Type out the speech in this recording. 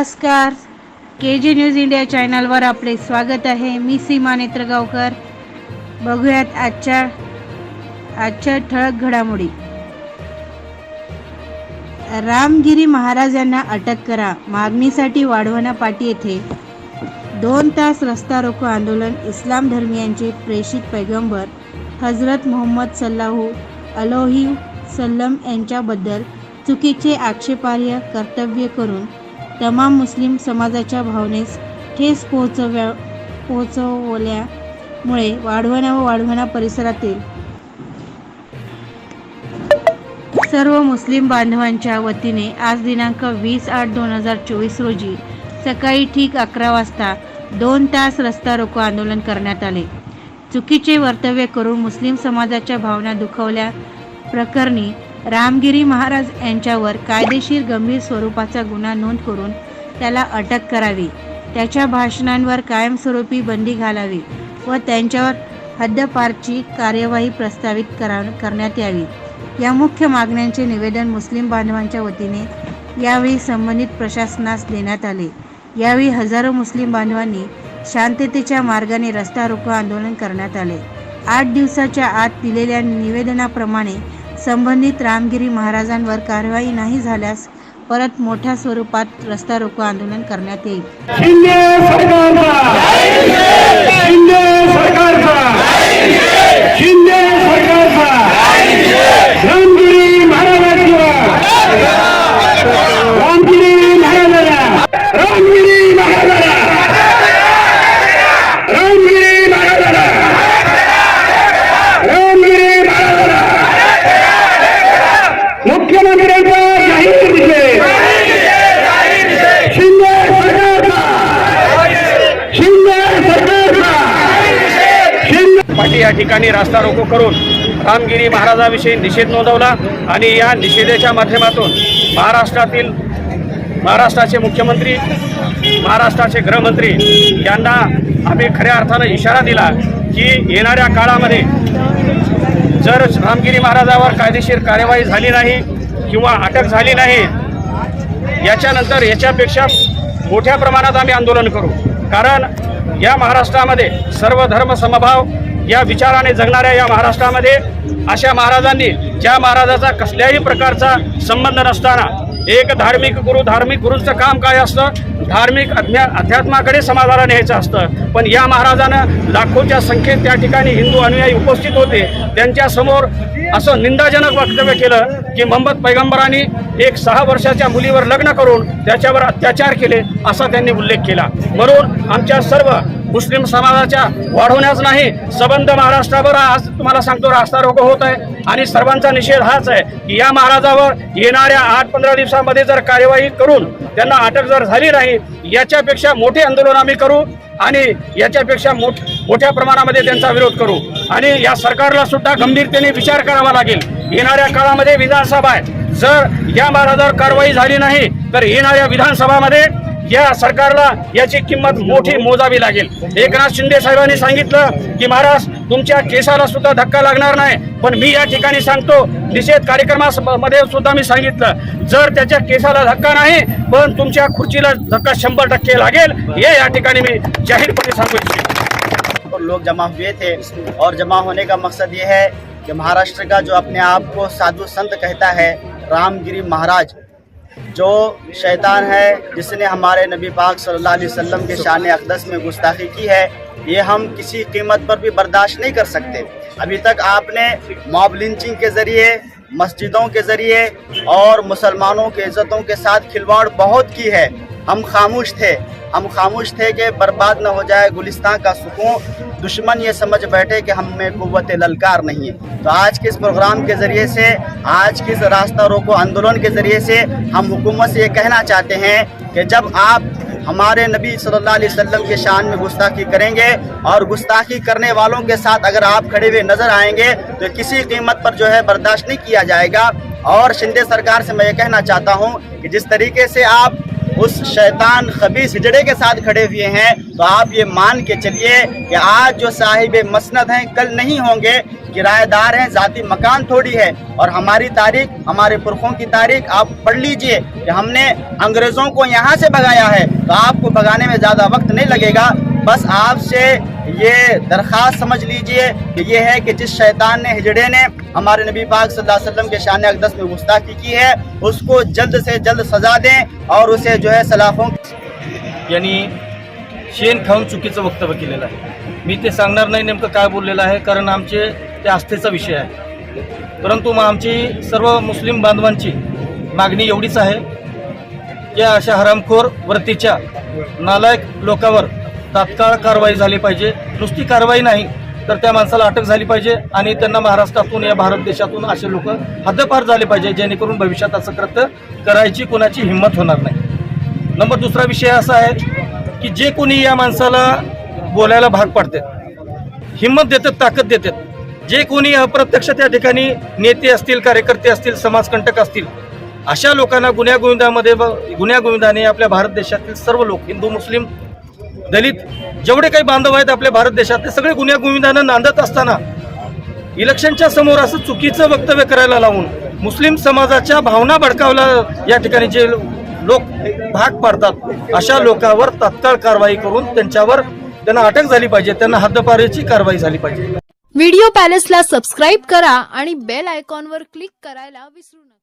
नमस्कार. के जी news India चॅनलवर आपले स्वागत आहे. मी सीमा नेत्रगावकर. बघूयात आजच्या आजच्या ठळक घडामोडी. रामगिरी महाराज यांना अटक करा. मागणीसाठी वाढवणा पाटी येथे. दोन तास रस्ता रोको आंदोलन. इस्लाम धर्मियांचे प्रेषित पैगंबर. हजरत मोहम्मद सल्लाहू अलोही सल्लम यांच्याबद्दल चुकीचे आक्षेपार्ह कर्तव्य करून तमाम मुस्लिम समाजाच्या भावनेस ठेस पोहोचव्या पोहोचवल्यामुळे वाढवण्या व वाढवणा परिसरातील सर्व मुस्लिम बांधवांच्या वतीने आज दिनांक वीस आठ दोन हजार चोवीस रोजी सकाळी ठीक अकरा वाजता दोन तास रस्ता रोको आंदोलन करण्यात आले. चुकीचे वर्तव्य करून मुस्लिम समाजाच्या भावना दुखवल्या प्रकरणी रामगिरी महाराज यांच्यावर कायदेशीर गंभीर स्वरूपाचा गुन्हा नोंद करून त्याला अटक करावी. त्याच्या भाषणांवर कायमस्वरूपी बंदी घालावी व त्यांच्यावर हद्दपारची कार्यवाही प्रस्तावित करा करण्यात यावी. या मुख्य मागण्यांचे निवेदन मुस्लिम बांधवांच्या वतीने यावेळी संबंधित प्रशासनास देण्यात आले. यावेळी हजारो मुस्लिम बांधवांनी शांततेच्या मार्गाने रस्ता रोको आंदोलन करण्यात आले. आठ दिवसाच्या आत दिलेल्या निवेदनाप्रमाणे संबंधित रामगिरी महाराजांवर कारवाई नाही झाल्यास परत मोठ्या स्वरूपात रस्ता रोको आंदोलन करण्यात येईल शिंदे सरकारचा शिंदे सरकारचा शिंदे सरकारचा रामगिरी महाराजांचा रामगिरी महाराजाला रामगिरी महाराजाला रामगिरी महाराजाला रामगिरी महाराजाला मुख्यमंत्र्यांचा जाहीर निषेध शिंदे सरकारचा शिंदे सरकारचा करण्यासाठी या ठिकाणी रास्ता रोको करून रामगिरी महाराजाविषयी निषेध नोंदवला आणि या निषेधाच्या माध्यमातून महाराष्ट्रातील महाराष्ट्राचे मुख्यमंत्री महाराष्ट्राचे गृहमंत्री यांना आम्ही खऱ्या अर्थानं इशारा दिला की येणाऱ्या काळामध्ये जर रामगिरी महाराजावर कायदेशीर कार्यवाही झाली नाही किंवा अटक झाली नाही याच्यानंतर याच्यापेक्षा मोठ्या प्रमाणात आम्ही आंदोलन करू. कारण या महाराष्ट्रामध्ये सर्व धर्म समभाव या विचाराने जगणाऱ्या या महाराष्ट्रामध्ये अशा महाराजांनी ज्या महाराजाचा कसल्याही प्रकारचा संबंध नसताना एक धार्मिक गुरु धार्मिक गुरूंचं काम काय असतं? धार्मिक अध्या अध्यात्माकडे समाजाला न्यायचं असतं. पण या महाराजानं लाखोच्या संख्येत त्या ठिकाणी हिंदू अनुयायी उपस्थित होते. त्यांच्यासमोर असं निंदाजनक वक्तव्य केलं की मोहम्मद पैगंबरांनी एक सहा वर्षाच्या मुलीवर लग्न करून त्याच्यावर अत्याचार केले असा त्यांनी उल्लेख केला. म्हणून आमच्या सर्व मुस्लिम समाजाच्या वाढवण्याच नाही. सबंध महाराष्ट्रावर आज तुम्हाला सांगतो रास्ता रोको होत आहे. आणि सर्वांचा निषेध हाच आहे की या महाराजावर येणाऱ्या आठ पंधरा दिवसामध्ये जर कार्यवाही करून त्यांना अटक जर झाली नाही याच्यापेक्षा मोठे आंदोलन आम्ही करू आणि याच्यापेक्षा मोठ मोठ्या प्रमाणामध्ये त्यांचा विरोध करू. आणि या सरकारला सुद्धा गंभीरतेने विचार करावा लागेल. येणाऱ्या काळामध्ये विधानसभा आहे. जर या महाराजावर कारवाई झाली नाही तर येणाऱ्या विधानसभामध्ये या सरकारला याची किंमत मोठी मोजावी लागेल. एकनाथ शिंदे साहेबांनी सांगितलं की महाराज तुमच्या केसाला सुद्धा धक्का लागणार नाही पण मी या ठिकाणी सांगतो निषेध कार्यक्रमामध्ये सुद्धा मी सांगितलं जर त्याच्या केसाला धक्का नाही पण तुमच्या खुर्चीला धक्का शंभर टक्के लागेल हे या ठिकाणी मी जाहीरपणे सांगू इच्छितो. और लोग जमा हुए थे और जमा होने का मकसद ये है कि महाराष्ट्र का जो अपने आप को साधु संत कहता है रामगिरी महाराज जो शैतान है जिसने हमारे नबी पाक सल्लल्लाहु अलैहि वसल्लम के शान अकदस में गुस्ताखी की है ये हम किसी कीमत पर भी बर्दाश्त नहीं कर सकते अभी तक आपने मॉब लिंचिंग के ज़रिए मस्जिदों के ज़रिए और मुसलमानों के इज़्ज़तों के साथ खिलवाड़ बहुत की है हम खामोश थे हम खामोश थे कि बर्बाद न हो जाए गुलिस्तान का सुकून दुश्मन ये समझ बैठे कि हम में कुत ललकार नहीं है तो आज के इस प्रोग्राम के ज़रिए से आज के इस रास्ता रोको आंदोलन के ज़रिए से हम हुकूमत से ये कहना चाहते हैं कि जब आप हमारे नबी सल्लल्लाहु अलैहि वसल्लम के शान में गुस्ताखी करेंगे और गुस्ताखी करने वालों के साथ अगर आप खड़े हुए नजर आएंगे तो किसी कीमत पर जो है बर्दाश्त नहीं किया जाएगा और शिंदे सरकार से मैं ये कहना चाहता हूँ कि जिस तरीके से आप उस शैतान खबीस हिजड़े के साथ खड़े हुए हैं तो आप ये मान के चलिए कि आज जो साहिब मसनद हैं कल नहीं होंगे किराएदार हैं ज़ाती मकान थोड़ी है और हमारी तारीख हमारे पुरखों की तारीख आप पढ़ लीजिए कि हमने अंग्रेज़ों को यहाँ से भगाया है तो आपको भगाने में ज़्यादा वक्त नहीं लगेगा बस आपसे ये दरख्वास्त समझ लीजिए कि ये है कि जिस शैतान ने हिजड़े ने हमारे नबी पाक सल्लल्लाहु अलैहि वसल्लम के शान अकदस में गुस्ताखी की है। उसको जल्द से जल्द सजा दें और उसे जो है सलाफों यांनी शेण खाऊन चुकीचं वक्तव्य केलेलं आहे. मी ते सांगणार नाही नेमकं काय बोललेलं आहे कारण आमचे ते आस्थेचा विषय आहे. परंतु मग आमची सर्व मुस्लिम बांधवांची मागणी एवढीच आहे की अशा हरामखोर वरतीच्या नालायक लोकांवर तात्काळ कारवाई झाली पाहिजे. नुसती कारवाई नाही तर त्या माणसाला अटक झाली पाहिजे आणि त्यांना महाराष्ट्रातून या भारत देशातून असे लोक हद्दपार झाले पाहिजे जेणेकरून भविष्यात असं कृत्य करायची कोणाची हिंमत होणार नाही. नंबर दुसरा विषय असा आहे की जे कोणी या माणसाला बोलायला भाग पाडते हिंमत देतात ताकद देतात जे कोणी अप्रत्यक्ष त्या ठिकाणी नेते असतील कार्यकर्ते असतील समाजकंटक असतील अशा लोकांना गुन्ह्यागोविंदामध्ये गुन्ह्यागोविंदाने गोविंदाने आपल्या भारत देशातील सर्व लोक हिंदू मुस्लिम दलित जेवढे काही बांधव आहेत आपल्या भारत देशात ते सगळे गुन्ह्या गोविंदानं नांदत असताना इलेक्शनच्या समोर असं चुकीचं वक्तव्य करायला लावून मुस्लिम समाजाच्या भावना भडकावला या ठिकाणी जे लोक भाग पाडतात अशा लोकांवर तात्काळ कारवाई करून त्यांच्यावर त्यांना अटक झाली पाहिजे त्यांना हद्दपारीची कारवाई झाली पाहिजे. व्हिडिओ पॅलेसला सबस्क्राईब करा आणि बेल आयकॉनवर क्लिक करायला विसरू नका.